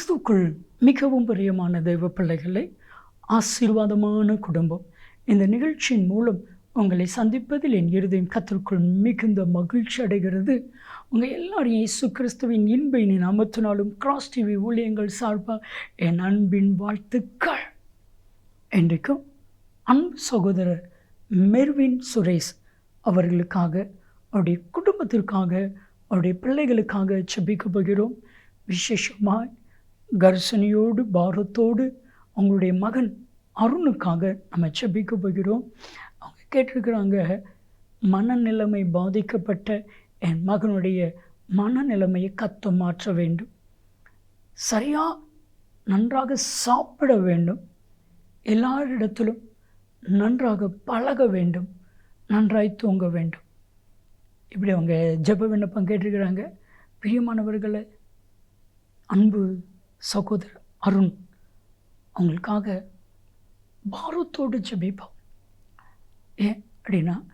கிறிஸ்துக்குள் மிகவும் பிரியமான தெய்வ பிள்ளைகளை ஆசீர்வாதமான குடும்பம். இந்த நிகழ்ச்சியின் மூலம் உங்களை சந்திப்பதில் என் இருதயம் கத்திற்குள் மிகுந்த மகிழ்ச்சி அடைகிறது. உங்கள் எல்லாரையும் இயேசு கிறிஸ்துவின் இன்பை நாமத்தினாலும் கிராஸ் டிவி ஊழியங்கள் சார்பாக என் அன்பின் வாழ்த்துக்கள். என்றைக்கும் அன்பு சகோதரர் மெர்வின் சுரேஷ் அவர்களுக்காக அவருடைய குடும்பத்திற்காக அவருடைய பிள்ளைகளுக்காக செபிக்க போகிறோம். விசேஷமாக கர்சனையோடு பாரத்தோடு அவங்களுடைய மகன் அருணுக்காக நம்ம செபிக்க போகிறோம். அவங்க கேட்டிருக்கிறாங்க மனநிலைமை பாதிக்கப்பட்ட என் மகனுடைய மனநிலைமையை கத்த மாற்ற வேண்டும். சரியாக நன்றாக சாப்பிட வேண்டும். எல்லாரிடத்திலும் நன்றாக பழக வேண்டும். நன்றாய் தூங்க வேண்டும். இப்படி அவங்க ஜெப விண்ணப்பம் கேட்டிருக்கிறாங்க. பிரியமானவர்களை அன்பு சகோதரர் அருண் அவங்களுக்காக பாரத்தோடு ஜெபிப்போம். ஏன் அப்படின்னா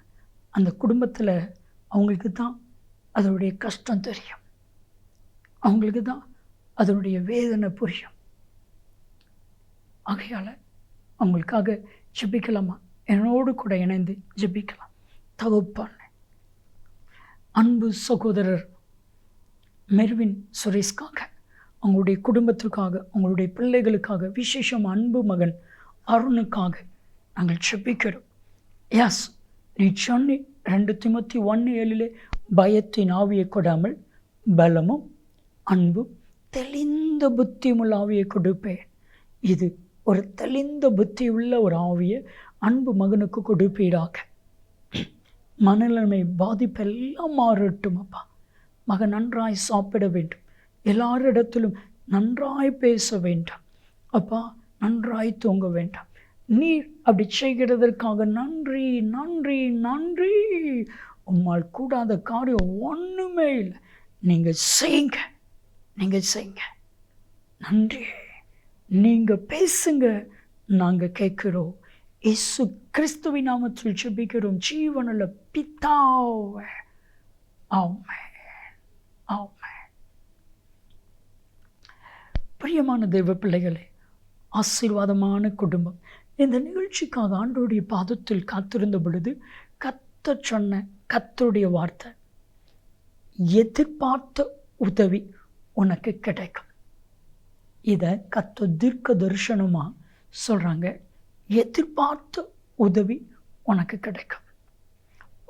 அந்த குடும்பத்தில் அவங்களுக்கு தான் அதனுடைய கஷ்டம் தெரியும். அவங்களுக்கு தான் அதனுடைய வேதனை புரியும். ஆகையால் அவங்களுக்காக ஜெபிக்கலாமா? என்னோடு கூட இணைந்து ஜெபிக்கலாம். தகுப்பான அன்பு சகோதரர் மெர்வின் சுரேஷ்காக அவங்களுடைய குடும்பத்துக்காக அவங்களுடைய பிள்ளைகளுக்காக விசேஷம் அன்பு மகன் அருணுக்காக நாங்கள் செப்பிக்கிறோம் எஸ் நீ சொன்னி ரெண்டு திமுத்தி ஒன்று ஏழிலே பயத்தின் ஆவியை கொடாமல் பலமும் அன்பும் தெளிந்த புத்தியுமுள்ள ஆவியை கொடுப்பேன். இது ஒரு தெளிந்த புத்தி உள்ள ஒரு ஆவியை அன்பு மகனுக்கு கொடுப்பீடாக மனநிலைமை பாதிப்பெல்லாம் மாறட்டும் அப்பா. மகன் நன்றாய் சாப்பிட வேண்டும். எல்லாரிடத்திலும் நன்றாய் பேச வேண்டாம். அப்பா நன்றாய் தூங்க வேண்டாம். நீர் அப்படி செய்கிறதற்காக நன்றி நன்றி நன்றி. உம்மால் கூடாத காரியம் ஒன்றுமே இல்லை. நீங்கள் செய்யுங்க நீங்கள் செய்யுங்க நன்றி. நீங்கள் பேசுங்க நாங்கள் கேட்குறோம். இயேசு கிறிஸ்துவி நாமத்தில் ஜெபிக்கிறோம். ஜீவனில் பிதாவே. ஆமென். ஆமென். பிரியமான தெய்வ பிள்ளைகளே ஆசீர்வாதமான குடும்பம். இந்த நிகழ்ச்சிக்காக ஆண்டோடைய பாதத்தில் காத்திருந்த பொழுது கத்த சொன்ன கத்தருடைய வார்த்தை எதிர்பார்த்த உதவி உனக்கு கிடைக்கும். இதை கத்த தீர்க்க தரிசனமாக சொல்கிறாங்க எதிர்பார்த்த உதவி உனக்கு கிடைக்கும்.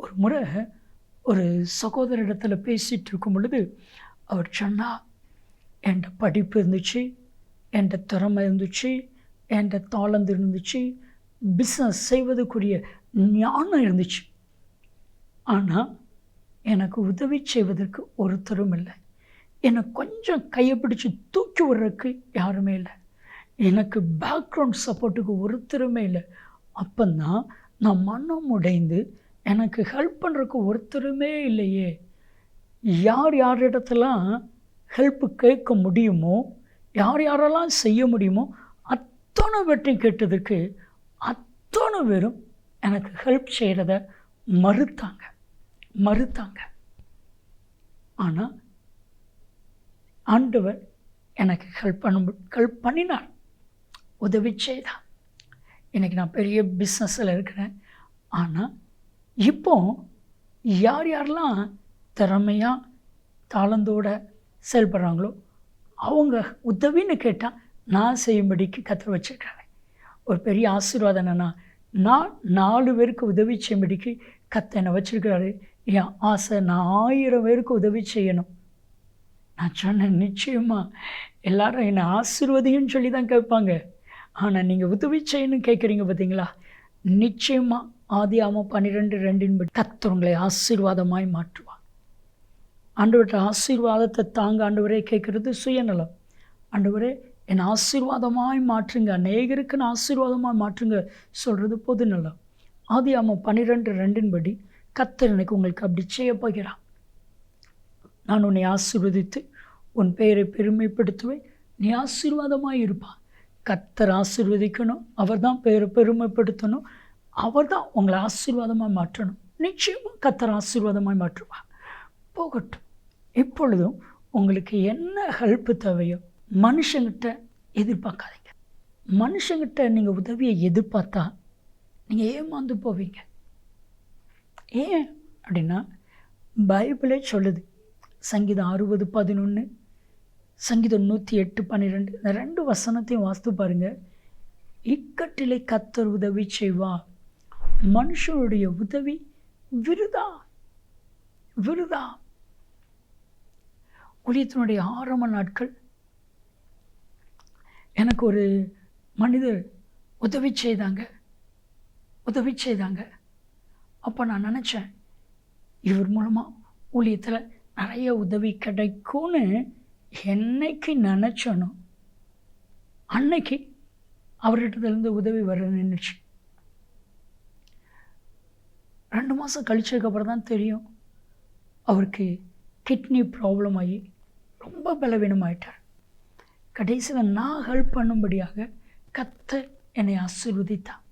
ஒரு முறை ஒரு சகோதரிடத்தில் பேசிகிட்டு இருக்கும் பொழுது அவர் சொன்னால் என்கிட்ட படிப்பு இருந்துச்சு என்கிட்ட திறமை இருந்துச்சு என்கிட்ட தாளந்து இருந்துச்சு பிஸ்னஸ் செய்வதற்குரிய ஞானம் இருந்துச்சு. ஆனால் எனக்கு உதவி செய்வதற்கு ஒருத்தரும் இல்லை. என்னை கொஞ்சம் கையை பிடிச்சி தூக்கி விடுறதுக்கு யாருமே இல்லை. எனக்கு பேக்ரவுண்ட் சப்போர்ட்டுக்கு ஒருத்தருமே இல்லை. அப்போந்தான் நான் மனம் உடைந்து எனக்கு ஹெல்ப் பண்ணுறதுக்கு ஒருத்தருமே இல்லையே. யார் யாரிடத்தெல்லாம் ஹெல்ப்பு கேட்க முடியுமோ யார் யாரெல்லாம் செய்ய முடியுமோ அத்தனை வெற்றி கேட்டதுக்கு அத்தனை பேரும் எனக்கு ஹெல்ப் செய்கிறத மறுத்தாங்க. மறுத்தாங்க. ஆனால் ஆண்டவர் எனக்கு ஹெல்ப் பண்ண ஹெல்ப் பண்ணினார். உதவி செய்தார். இன்றைக்கி நான் பெரிய பிஸ்னஸில் இருக்கிறேன். ஆனால் இப்போ யார் யாரெல்லாம் திறமையாக தாளந்தோட செயல்படுறாங்களோ? அவங்க உதவின்னு கேட்டால் நான் செய்யும்படிக்கு கற்று வச்சுருக்காங்க. ஒரு பெரிய ஆசீர்வாதம் என்னென்னா நான் நாலு பேருக்கு உதவி செய்யும்படிக்கு கத்த என்னை வச்சுருக்கிறாரு. என் ஆசை நான் ஆயிரம் பேருக்கு உதவி செய்யணும். நான் சொன்னேன் நிச்சயமாக எல்லாரும் என்னை ஆசீர்வதின்னு சொல்லி தான் கேட்பாங்க. ஆனால் நீங்கள் உதவி செய்யணும் கேட்குறீங்க பார்த்தீங்களா நிச்சயமாக ஆதி பன்னிரெண்டு ரெண்டின் படி ஆசீர்வாதமாய் மாற்றும். ஆண்டவர்கிட்ட ஆசீர்வாதத்தை தாங்க ஆண்டவரே கேட்குறது சுயநலம். ஆண்டவரே என் ஆசீர்வாதமாய் மாற்றுங்க. அநேகருக்கு நான் ஆசீர்வாதமாக மாற்றுங்க சொல்கிறது பொது நலம் ஆதி ஆமாம் பன்னிரெண்டு ரெண்டின் படி கத்தர் எனக்கு உங்களுக்கு அப்படி செய்ய போகிறான் நான் உன்னை ஆசீர்வதித்து உன் பெயரை பெருமைப்படுத்துவேன். நீ ஆசீர்வாதமாக இருப்பான் கத்தர் ஆசீர்வதிக்கணும். அவர் தான் பெயரை பெருமைப்படுத்தணும். அவர் தான் உங்களை ஆசீர்வாதமாக மாற்றணும். நிச்சயமாக கத்தர் ஆசீர்வாதமாக மாற்றுவார். போகட்டும். இப்பொழுதும் உங்களுக்கு என்ன ஹெல்ப்பு தேவையோ மனுஷங்கிட்ட எதிர்பார்க்காதீங்க. மனுஷங்கிட்ட நீங்கள் உதவியை எதிர்பார்த்தா நீங்கள் ஏமாந்து போவீங்க. ஏன் அப்படின்னா பைபிளே சொல்லுது. சங்கீதம் அறுபது பதினொன்று சங்கீதம் நூற்றி எட்டு பன்னிரெண்டு இந்த ரெண்டு வசனத்தையும் வாஸ்து பாருங்கள் இக்கட்டிலே கத்தர் உதவி செய்வா. மனுஷனுடைய உதவி விருதா? விருதா? ஊழியத்தினுடைய ஆரம்ப நாட்கள். எனக்கு ஒரு மனிதர் உதவி செய்தாங்க. உதவி செய்தாங்க. அப்போ நான் நினச்சேன் இவர் மூலமாக ஊழியத்தில் நிறைய உதவி கிடைக்கும்னு என்னைக்கு நினச்சனோ அன்னைக்கு அவர்கிட்டருந்து உதவி வர நின்றுச்சு ரெண்டு மாதம் கழிச்சதுக்கப்புறம் தான் தெரியும் அவருக்கு கிட்னி ப்ராப்ளம் ஆகி ரொம்ப பலவீனமாயிட்டாள். கடைசியில் நான் ஹெல்ப் பண்ணும்படியாக கத்த என்னை ஆசீர்வதித்தான்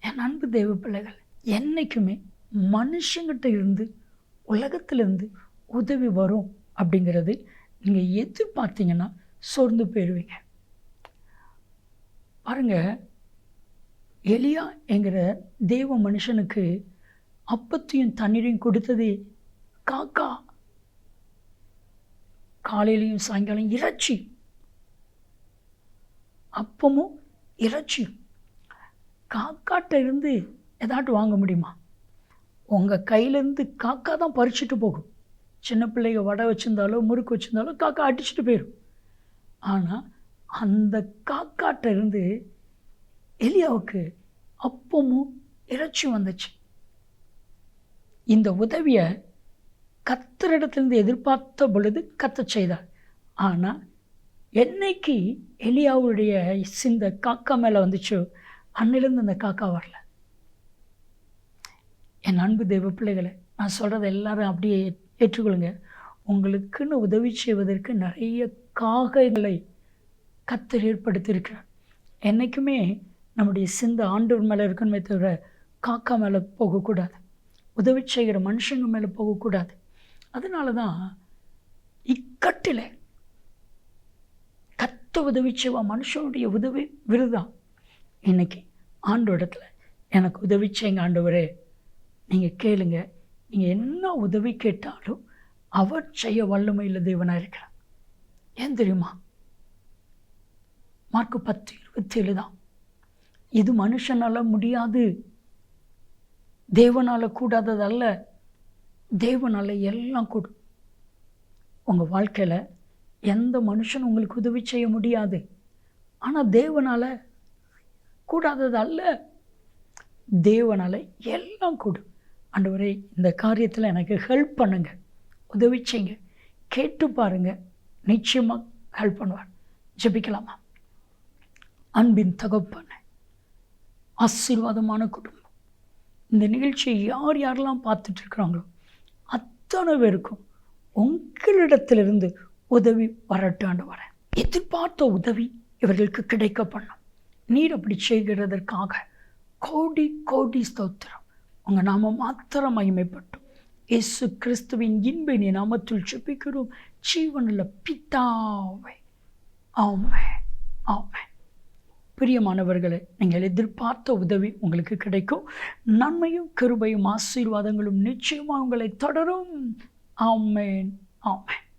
என் அன்பு தெய்வ பிள்ளைகள் என்றைக்குமே மனுஷங்கிட்ட இருந்து உலகத்திலிருந்து உதவி வரும் அப்படிங்கிறது நீங்கள் எதிர்பார்த்தீங்கன்னா சோர்ந்து போயிடுவீங்க பாருங்க எலியா என்கிற தெய்வ மனுஷனுக்கு அப்பத்தையும் தண்ணீரையும் கொடுத்தது காக்கா காலையிலையும் சாயங்காலம் இறைச்சி. அப்பமும் இறைச்சி. காக்காட்ட இருந்து ஏதாட்டும் வாங்க முடியுமா? உங்கள் கையிலேருந்து காக்கா தான் பறிச்சுட்டு போகும். சின்ன பிள்ளைங்க வடை வச்சுருந்தாலோ முறுக்கு வச்சுருந்தாலோ காக்கா அடிச்சுட்டு போயிடும் ஆனால் அந்த காக்காட்ட இருந்து எலியாவுக்கு அப்பமும் இறைச்சி வந்துச்சு. இந்த உதவியை கத்தரிடத்திலிருந்து எதிர்பார்த்த பொழுது கத்த செய்தார். ஆனால் என்னைக்கு எலியாவுடைய சிந்த காக்கா மேலே வந்துச்சோ அன்னிலிருந்து அந்த காக்கா வரல. என் அன்பு தெய்வ பிள்ளைகளை நான் சொல்கிறத எல்லாரும் அப்படியே ஏற்றுக்கொள்ளுங்க. உங்களுக்குன்னு உதவி செய்வதற்கு நிறைய காகைகளை கத்தர் ஏற்படுத்தியிருக்கிறார். என்றைக்குமே நம்முடைய சிந்த ஆண்டவர் மேலே இருக்கணுமே தவிர காக்கா மேலே போகக்கூடாது. உதவி செய்கிற மனுஷங்க மேலே போகக்கூடாது. அதனால தான் இக்கட்டில் கத்த உதவி செய்வா மனுஷனுடைய உதவி விருதான் இன்னைக்கு இடத்துல எனக்கு உதவி செய்யுங்க ஆண்டவரே. நீங்கள் கேளுங்க. நீங்கள் என்ன உதவி கேட்டாலும் அவர் செய்ய வல்லமையில் தேவனாக இருக்கிறார். ஏன் தெரியுமா? மார்க்கு பத்து இருபத்தேழு தான். இது மனுஷனால் முடியாது. தேவனால் கூடாததல்ல. தேவனால் எல்லாம் கூடும் உங்கள் வாழ்க்கையில் எந்த மனுஷனும் உங்களுக்கு உதவி செய்ய முடியாது. ஆனால் தேவனால் கூடாதது அல்ல. தேவனால் எல்லாம் கூடும் ஆண்டவரே இந்த காரியத்தில் எனக்கு ஹெல்ப் பண்ணுங்க. உதவி செய்யுங்க. கேட்டு பாருங்கள் நிச்சயமாக ஹெல்ப் பண்ணுவார். ஜெபிக்கலாமா? அன்பின் தகப்பன ஆசீர்வாதமான குடும்பம். இந்த நிகழ்ச்சியை யார் யாரெல்லாம் பார்த்துட்டு இருக்கிறாங்களோ அத்தனை பேருக்கும் உங்களிடத்திலிருந்து உதவி வரட்டாண்டு வரேன் எதிர்பார்த்த உதவி இவர்களுக்கு கிடைக்க பண்ணும் நீர் அப்படி செய்கிறதற்காக கோடி கோடி ஸ்தோத்திரம். உங்கள் நாம மாத்திரம் மகிமைப்பட்டோம். இயேசு கிறிஸ்துவின் இன்பினி நாமத்தில் சுப்பிக்கிறோம் ஜீவனில் பித்தாவை ஆமே ஆமே பிரியமானவர்களை நீங்கள் எதிர்பார்த்த உதவி உங்களுக்கு கிடைக்கும். நன்மையும் கிருபையும் ஆசீர்வாதங்களும் நிச்சயமாக உங்களை தொடரும். ஆமேன். ஆமேன்.